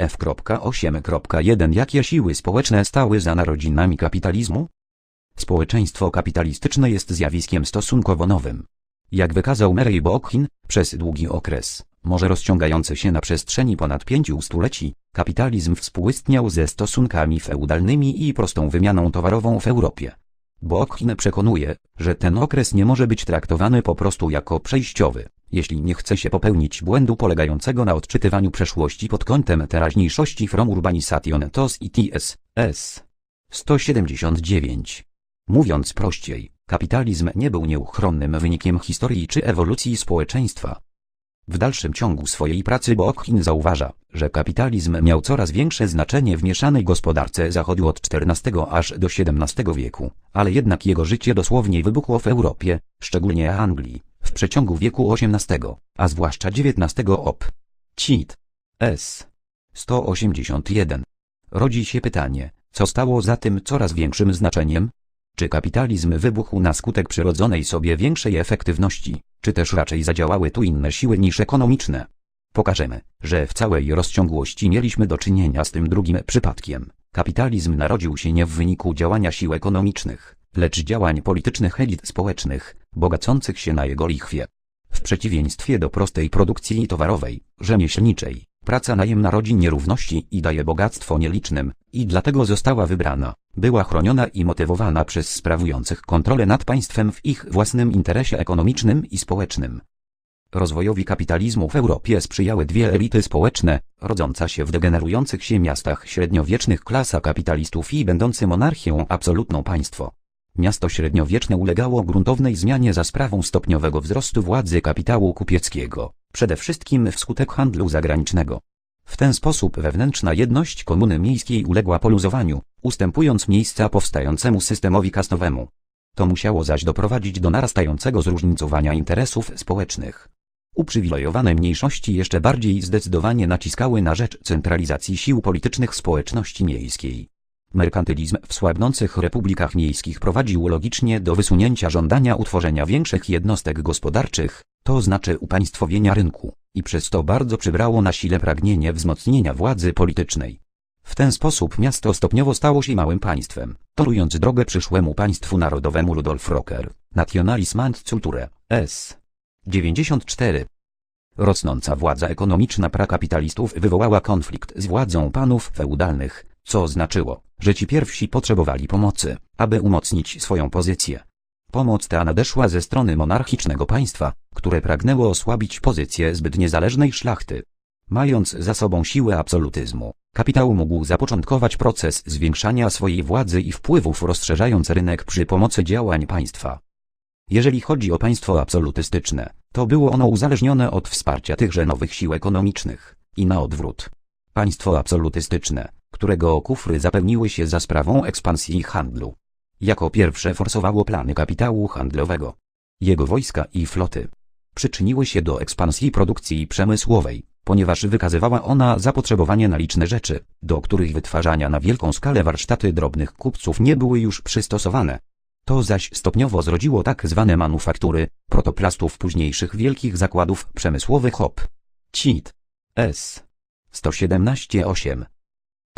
F.8.1 Jakie siły społeczne stały za narodzinami kapitalizmu? Społeczeństwo kapitalistyczne jest zjawiskiem stosunkowo nowym. Jak wykazał Murray Bookchin, przez długi okres, może rozciągający się na przestrzeni ponad pięciu stuleci, kapitalizm współistniał ze stosunkami feudalnymi i prostą wymianą towarową w Europie. Bookchin przekonuje, że ten okres nie może być traktowany po prostu jako przejściowy, jeśli nie chce się popełnić błędu polegającego na odczytywaniu przeszłości pod kątem teraźniejszości from urbanisation tos i ts. s. 179. Mówiąc prościej, kapitalizm nie był nieuchronnym wynikiem historii czy ewolucji społeczeństwa. W dalszym ciągu swojej pracy Bookchin zauważa, że kapitalizm miał coraz większe znaczenie w mieszanej gospodarce Zachodu od XIV aż do XVII wieku, ale jednak jego życie dosłownie wybuchło w Europie, szczególnie Anglii, w przeciągu wieku XVIII, a zwłaszcza XIX op. Cit. S. 181. Rodzi się pytanie, co stało za tym coraz większym znaczeniem? Czy kapitalizm wybuchł na skutek przyrodzonej sobie większej efektywności, czy też raczej zadziałały tu inne siły niż ekonomiczne? Pokażemy, że w całej rozciągłości mieliśmy do czynienia z tym drugim przypadkiem. Kapitalizm narodził się nie w wyniku działania sił ekonomicznych, lecz działań politycznych elit społecznych, bogacących się na jego lichwie. W przeciwieństwie do prostej produkcji towarowej, rzemieślniczej, praca najemna rodzi nierówności i daje bogactwo nielicznym, i dlatego została wybrana, była chroniona i motywowana przez sprawujących kontrolę nad państwem w ich własnym interesie ekonomicznym i społecznym. Rozwojowi kapitalizmu w Europie sprzyjały dwie elity społeczne, rodząca się w degenerujących się miastach średniowiecznych klasa kapitalistów i będący monarchią absolutną państwo. Miasto średniowieczne ulegało gruntownej zmianie za sprawą stopniowego wzrostu władzy kapitału kupieckiego, przede wszystkim wskutek handlu zagranicznego. W ten sposób wewnętrzna jedność komuny miejskiej uległa poluzowaniu, ustępując miejsca powstającemu systemowi kasnowemu. To musiało zaś doprowadzić do narastającego zróżnicowania interesów społecznych. Uprzywilejowane mniejszości jeszcze bardziej zdecydowanie naciskały na rzecz centralizacji sił politycznych społeczności miejskiej. Merkantylizm w słabnących republikach miejskich prowadził logicznie do wysunięcia żądania utworzenia większych jednostek gospodarczych, to znaczy upaństwowienia rynku, i przez to bardzo przybrało na sile pragnienie wzmocnienia władzy politycznej. W ten sposób miasto stopniowo stało się małym państwem, torując drogę przyszłemu państwu narodowemu Rudolf Rocker, Nationalism and Culture, S. 94. Rosnąca władza ekonomiczna prakapitalistów wywołała konflikt z władzą panów feudalnych, co znaczyło, że ci pierwsi potrzebowali pomocy, aby umocnić swoją pozycję. Pomoc ta nadeszła ze strony monarchicznego państwa, które pragnęło osłabić pozycję zbyt niezależnej szlachty. Mając za sobą siłę absolutyzmu, kapitał mógł zapoczątkować proces zwiększania swojej władzy i wpływów rozszerzając rynek przy pomocy działań państwa. Jeżeli chodzi o państwo absolutystyczne, to było ono uzależnione od wsparcia tychże nowych sił ekonomicznych, i na odwrót. Państwo absolutystyczne, którego kufry zapełniły się za sprawą ekspansji handlu. Jako pierwsze forsowało plany kapitału handlowego. Jego wojska i floty przyczyniły się do ekspansji produkcji przemysłowej, ponieważ wykazywała ona zapotrzebowanie na liczne rzeczy, do których wytwarzania na wielką skalę warsztaty drobnych kupców nie były już przystosowane. To zaś stopniowo zrodziło tak zwane manufaktury, protoplastów późniejszych wielkich zakładów przemysłowych HOP. CIT. S. 117.8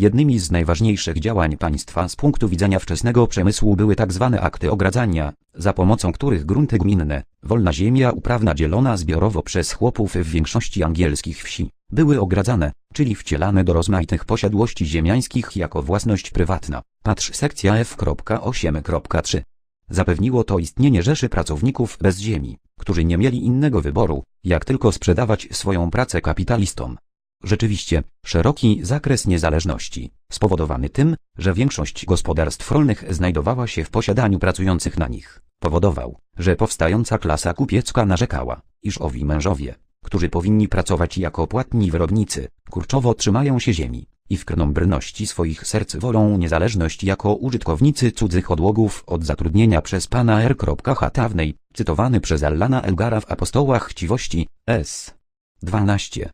Jednymi z najważniejszych działań państwa z punktu widzenia wczesnego przemysłu były tak zwane akty ogradzania, za pomocą których grunty gminne, wolna ziemia uprawna dzielona zbiorowo przez chłopów w większości angielskich wsi, były ogradzane, czyli wcielane do rozmaitych posiadłości ziemiańskich jako własność prywatna. Patrz sekcja F.8.3. Zapewniło to istnienie rzeszy pracowników bez ziemi, którzy nie mieli innego wyboru, jak tylko sprzedawać swoją pracę kapitalistom. Rzeczywiście, szeroki zakres niezależności, spowodowany tym, że większość gospodarstw rolnych znajdowała się w posiadaniu pracujących na nich, powodował, że powstająca klasa kupiecka narzekała, iż owi mężowie, którzy powinni pracować jako płatni wyrobnicy, kurczowo trzymają się ziemi i w krnąbrności swoich serc wolą niezależność jako użytkownicy cudzych odłogów od zatrudnienia przez pana R. Hatawnej, cytowany przez Allana Elgara w Apostołach Chciwości, S. 12.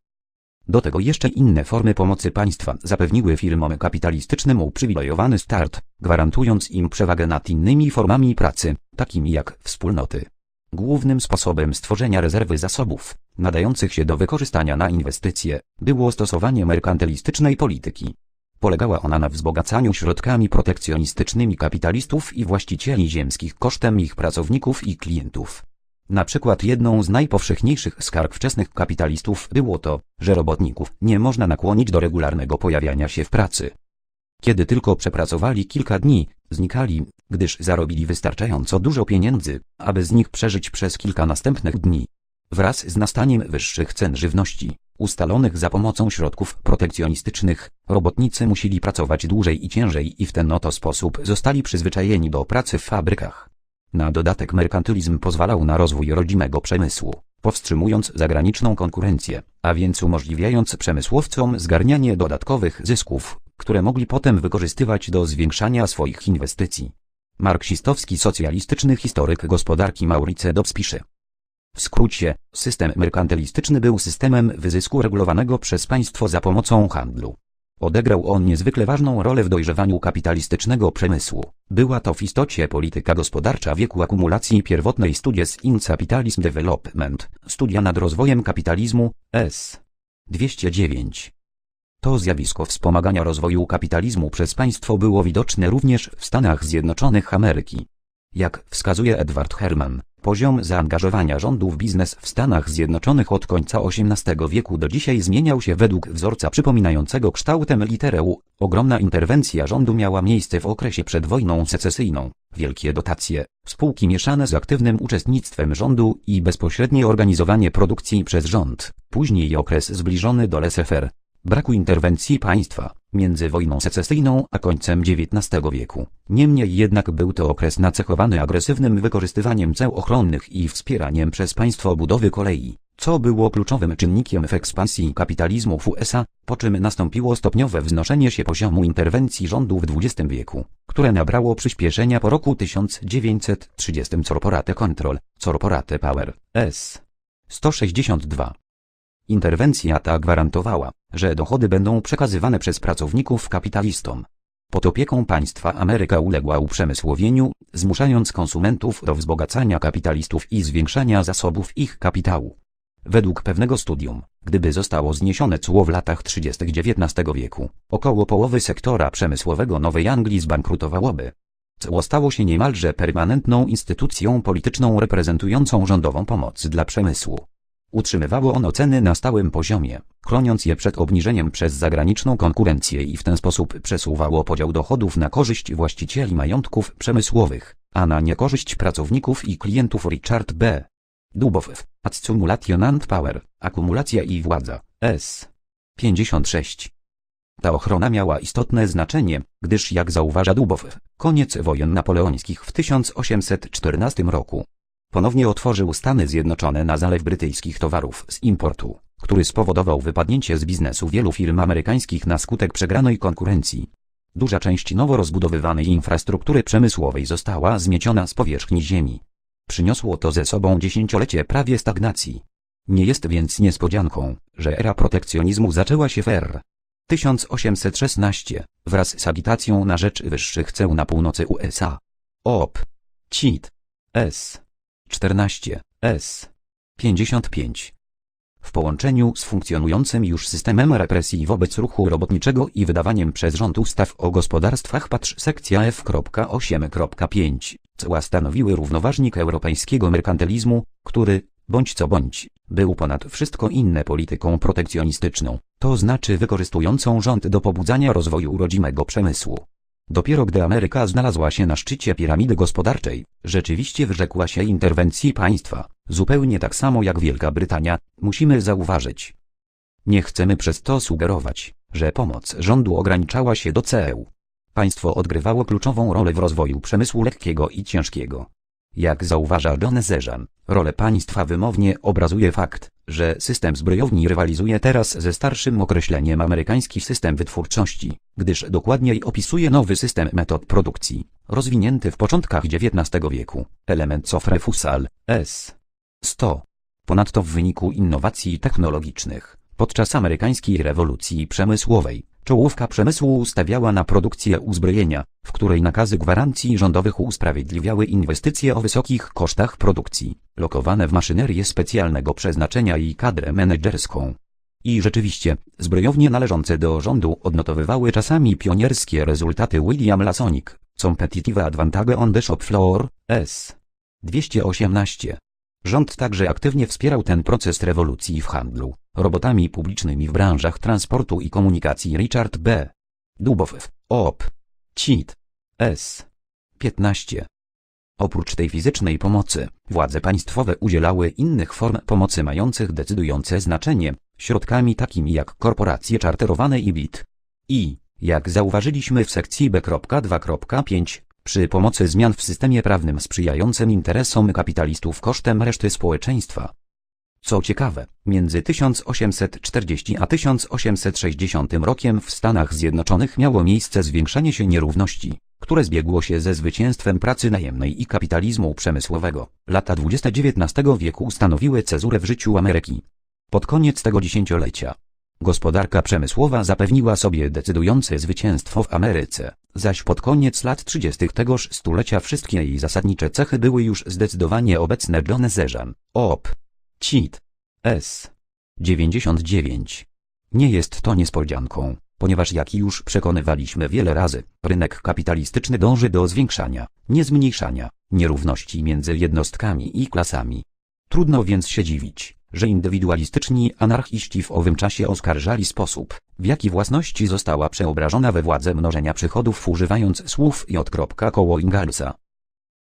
Do tego jeszcze inne formy pomocy państwa zapewniły firmom kapitalistycznym uprzywilejowany start, gwarantując im przewagę nad innymi formami pracy, takimi jak wspólnoty. Głównym sposobem stworzenia rezerwy zasobów, nadających się do wykorzystania na inwestycje, było stosowanie merkantylistycznej polityki. Polegała ona na wzbogacaniu środkami protekcjonistycznymi kapitalistów i właścicieli ziemskich kosztem ich pracowników i klientów. Na przykład jedną z najpowszechniejszych skarg wczesnych kapitalistów było to, że robotników nie można nakłonić do regularnego pojawiania się w pracy. Kiedy tylko przepracowali kilka dni, znikali, gdyż zarobili wystarczająco dużo pieniędzy, aby z nich przeżyć przez kilka następnych dni. Wraz z nastaniem wyższych cen żywności, ustalonych za pomocą środków protekcjonistycznych, robotnicy musieli pracować dłużej i ciężej i w ten oto sposób zostali przyzwyczajeni do pracy w fabrykach. Na dodatek merkantylizm pozwalał na rozwój rodzimego przemysłu, powstrzymując zagraniczną konkurencję, a więc umożliwiając przemysłowcom zgarnianie dodatkowych zysków, które mogli potem wykorzystywać do zwiększania swoich inwestycji. Marksistowski socjalistyczny historyk gospodarki Maurice Dobbs pisze. W skrócie, system merkantylistyczny był systemem wyzysku regulowanego przez państwo za pomocą handlu. Odegrał on niezwykle ważną rolę w dojrzewaniu kapitalistycznego przemysłu. Była to w istocie polityka gospodarcza wieku akumulacji pierwotnej Studies in Capitalism Development, studia nad rozwojem kapitalizmu, S. 209. To zjawisko wspomagania rozwoju kapitalizmu przez państwo było widoczne również w Stanach Zjednoczonych Ameryki. Jak wskazuje Edward Herman, poziom zaangażowania rządu w biznes w Stanach Zjednoczonych od końca XVIII wieku do dzisiaj zmieniał się według wzorca przypominającego kształtem literę U. Ogromna interwencja rządu miała miejsce w okresie przed wojną secesyjną. Wielkie dotacje, spółki mieszane z aktywnym uczestnictwem rządu i bezpośrednie organizowanie produkcji przez rząd. Później okres zbliżony do laissez-faire, braku interwencji państwa, między wojną secesyjną a końcem XIX wieku. Niemniej jednak był to okres nacechowany agresywnym wykorzystywaniem ceł ochronnych i wspieraniem przez państwo budowy kolei, co było kluczowym czynnikiem w ekspansji kapitalizmu w USA, po czym nastąpiło stopniowe wznoszenie się poziomu interwencji rządu w XX wieku, które nabrało przyspieszenia po roku 1930 Corporate Control, Corporate Power, S. 162. Interwencja ta gwarantowała, że dochody będą przekazywane przez pracowników kapitalistom. Pod opieką państwa Ameryka uległa uprzemysłowieniu, zmuszając konsumentów do wzbogacania kapitalistów i zwiększania zasobów ich kapitału. Według pewnego studium, gdyby zostało zniesione cło w latach 30. XIX wieku, około połowy sektora przemysłowego Nowej Anglii zbankrutowałoby. Cło stało się niemalże permanentną instytucją polityczną reprezentującą rządową pomoc dla przemysłu. Utrzymywało ono ceny na stałym poziomie, chroniąc je przed obniżeniem przez zagraniczną konkurencję i w ten sposób przesuwało podział dochodów na korzyść właścicieli majątków przemysłowych, a na niekorzyść pracowników i klientów Richard B. Dubow, Accumulation and Power, Akumulacja i Władza, S. 56. Ta ochrona miała istotne znaczenie, gdyż jak zauważa Dubow, koniec wojen napoleońskich w 1814 roku ponownie otworzył Stany Zjednoczone na zalew brytyjskich towarów z importu, który spowodował wypadnięcie z biznesu wielu firm amerykańskich na skutek przegranej konkurencji. Duża część nowo rozbudowywanej infrastruktury przemysłowej została zmieciona z powierzchni ziemi. Przyniosło to ze sobą dziesięciolecie prawie stagnacji. Nie jest więc niespodzianką, że era protekcjonizmu zaczęła się w R. 1816, wraz z agitacją na rzecz wyższych ceł na północy USA. OP. CIT. S. 14, S. 55. W połączeniu z funkcjonującym już systemem represji wobec ruchu robotniczego i wydawaniem przez rząd ustaw o gospodarstwach patrz sekcja F.8.5, cła stanowiły równoważnik europejskiego merkantylizmu, który, bądź co bądź, był ponad wszystko inne polityką protekcjonistyczną, to znaczy wykorzystującą rząd do pobudzania rozwoju rodzimego przemysłu. Dopiero gdy Ameryka znalazła się na szczycie piramidy gospodarczej, rzeczywiście wyrzekła się interwencji państwa, zupełnie tak samo jak Wielka Brytania, musimy zauważyć. Nie chcemy przez to sugerować, że pomoc rządu ograniczała się do ceł. Państwo odgrywało kluczową rolę w rozwoju przemysłu lekkiego i ciężkiego. Jak zauważa John Zerzan, rolę państwa wymownie obrazuje fakt, że system zbrojowni rywalizuje teraz ze starszym określeniem amerykański system wytwórczości, gdyż dokładniej opisuje nowy system metod produkcji, rozwinięty w początkach XIX wieku, element Sofrefusal, S. 100. Ponadto w wyniku innowacji technologicznych, podczas amerykańskiej rewolucji przemysłowej, Czołówka przemysłu stawiała na produkcję uzbrojenia, w której nakazy gwarancji rządowych usprawiedliwiały inwestycje o wysokich kosztach produkcji, lokowane w maszynerię specjalnego przeznaczenia i kadrę menedżerską. I rzeczywiście, zbrojownie należące do rządu odnotowywały czasami pionierskie rezultaty William Lasonic, Competitive Advantage on the Shop Floor, S. 218. Rząd także aktywnie wspierał ten proces rewolucji w handlu, robotami publicznymi w branżach transportu i komunikacji Richard B. Dubow, OP. CIT. S. 15. Oprócz tej fizycznej pomocy, władze państwowe udzielały innych form pomocy mających decydujące znaczenie, środkami takimi jak korporacje czarterowane i BIT. I, jak zauważyliśmy w sekcji B.2.5, przy pomocy zmian w systemie prawnym sprzyjającym interesom kapitalistów kosztem reszty społeczeństwa. Co ciekawe, między 1840 a 1860 rokiem w Stanach Zjednoczonych miało miejsce zwiększenie się nierówności, które zbiegło się ze zwycięstwem pracy najemnej i kapitalizmu przemysłowego. Lata 20 XIX wieku stanowiły cezurę w życiu Ameryki. Pod koniec tego dziesięciolecia gospodarka przemysłowa zapewniła sobie decydujące zwycięstwo w Ameryce, zaś pod koniec lat 30. tegoż stulecia wszystkie jej zasadnicze cechy były już zdecydowanie obecne John Zerzan, OP. CIT. S. 99. Nie jest to niespodzianką, ponieważ jak już przekonywaliśmy wiele razy, rynek kapitalistyczny dąży do zwiększania, nie zmniejszania, nierówności między jednostkami i klasami. Trudno więc się dziwić, że indywidualistyczni anarchiści w owym czasie oskarżali sposób, w jaki własność została przeobrażona we władzę mnożenia przychodów używając słów J. koło Ingalsa.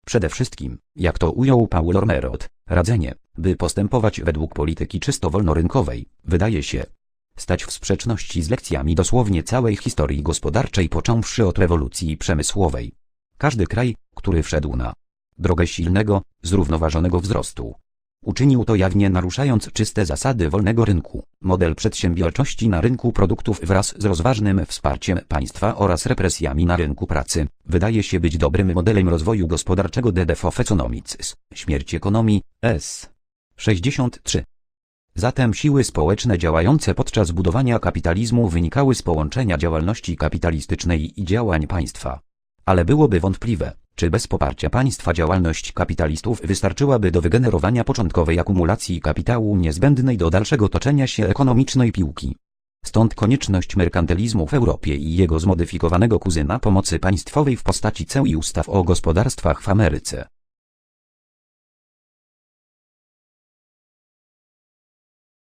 Przede wszystkim, jak to ujął Paul Ormerod, radzenie, by postępować według polityki czysto wolnorynkowej, wydaje się stać w sprzeczności z lekcjami dosłownie całej historii gospodarczej począwszy od rewolucji przemysłowej. Każdy kraj, który wszedł na drogę silnego, zrównoważonego wzrostu, Uczynił to jawnie naruszając czyste zasady wolnego rynku, model przedsiębiorczości na rynku produktów wraz z rozważnym wsparciem państwa oraz represjami na rynku pracy. Wydaje się być dobrym modelem rozwoju gospodarczego DDF of Economics, śmierć ekonomii, S. 63. Zatem siły społeczne działające podczas budowania kapitalizmu wynikały z połączenia działalności kapitalistycznej i działań państwa. Ale byłoby wątpliwe, czy bez poparcia państwa działalność kapitalistów wystarczyłaby do wygenerowania początkowej akumulacji kapitału niezbędnej do dalszego toczenia się ekonomicznej piłki? Stąd konieczność merkantylizmu w Europie i jego zmodyfikowanego kuzyna pomocy państwowej w postaci ceł i ustaw o gospodarstwach w Ameryce.